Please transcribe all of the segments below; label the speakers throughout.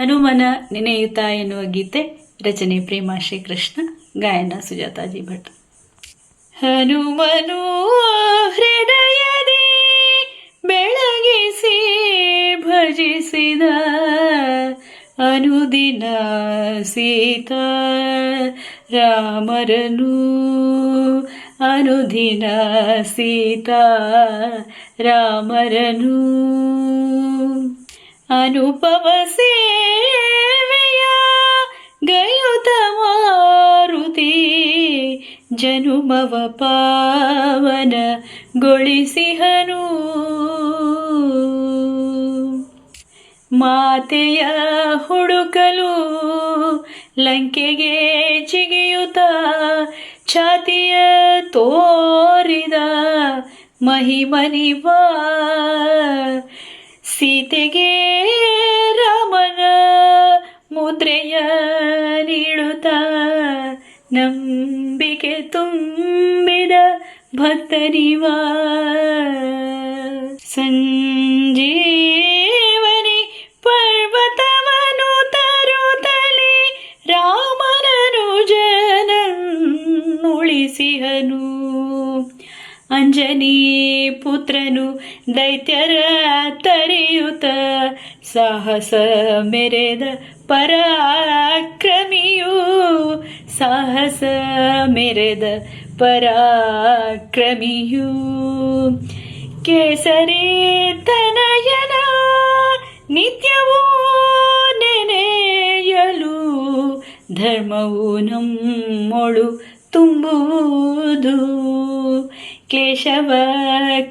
Speaker 1: ಹನುಮನ ನೆನೆಯುತ ಎನ್ನುವ ಗೀತೆ, ರಚನೆ ಪ್ರೇಮ ಶ್ರೀಕೃಷ್ಣ, ಗಾಯನ ಸುಜಾತಾಜಿ ಭಟ್. ಹನುಮನು ಹೃದಯದಿ ಬೆಳಗಿಸಿ ಭಜಿಸಿದ ಅನುದಿನ ಸೀತಾ ರಾಮರನು ಅನುದಿನ ಸೀತಾ ರಾಮರನು ಅನುಪಮ ಜನುಮವ ಪಾವನ ಗೊಳಿಸಿಹನು. ಮಾತೆಯ ಹುಡುಕಲು ಲಂಕೆಗೆ ಜಿಗಿಯುತ್ತ ಛಾತಿಯ ತೋರಿದ ಮಹಿಮನಿವ. ಸೀತೆಗೆ ರಾಮನ ಮುದ್ರೆಯ ನಂಬಿಕೆ ತುಂಬಿದ ಭಕ್ತರಿವ. ಸಂಜೀವನಿ ಪರ್ವತವನು ತರುತ್ತಲಿ ರಾಮನನು ಜನನುಳಿಸಿಹನು. ಅಂಜನಿ ಪುತ್ರನು ದೈತ್ಯರ ತರೆಯುತ, ಸಾಹಸ ಮೆರೆದ ಪರಾಕ್ರಮಿಯು ಸಾಹಸ ಮೆರೆದ ಪರಾಕ್ರಮಿಯು ಕೇಸರಿ ತನಯನ ನಿತ್ಯವೂ ನೆನೆಯಲು ಧರ್ಮವು ನಮ್ಮೊಳು ತುಂಬುವುದು. ಕ್ಲೇಶವ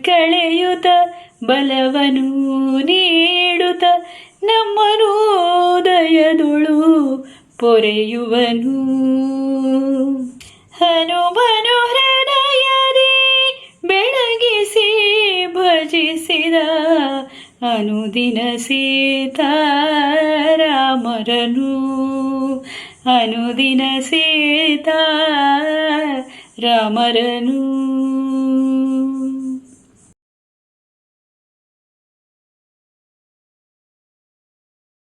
Speaker 1: ಕಳೆಯುತ ಬಲವನು ನೀಡುತ್ತ ನಮ್ಮನು ದಯದುಳು ಪೊರೆಯುವನು. ಹನುಮನು ಹೃದಯದಿ ಬೆಳಗಿಸಿ ಭಜಿಸಿದ ಅನುದಿನ ಸೀತಾರಾಮರನು ಅನುದಿನ ಸೀತಾ ರಾಮರನು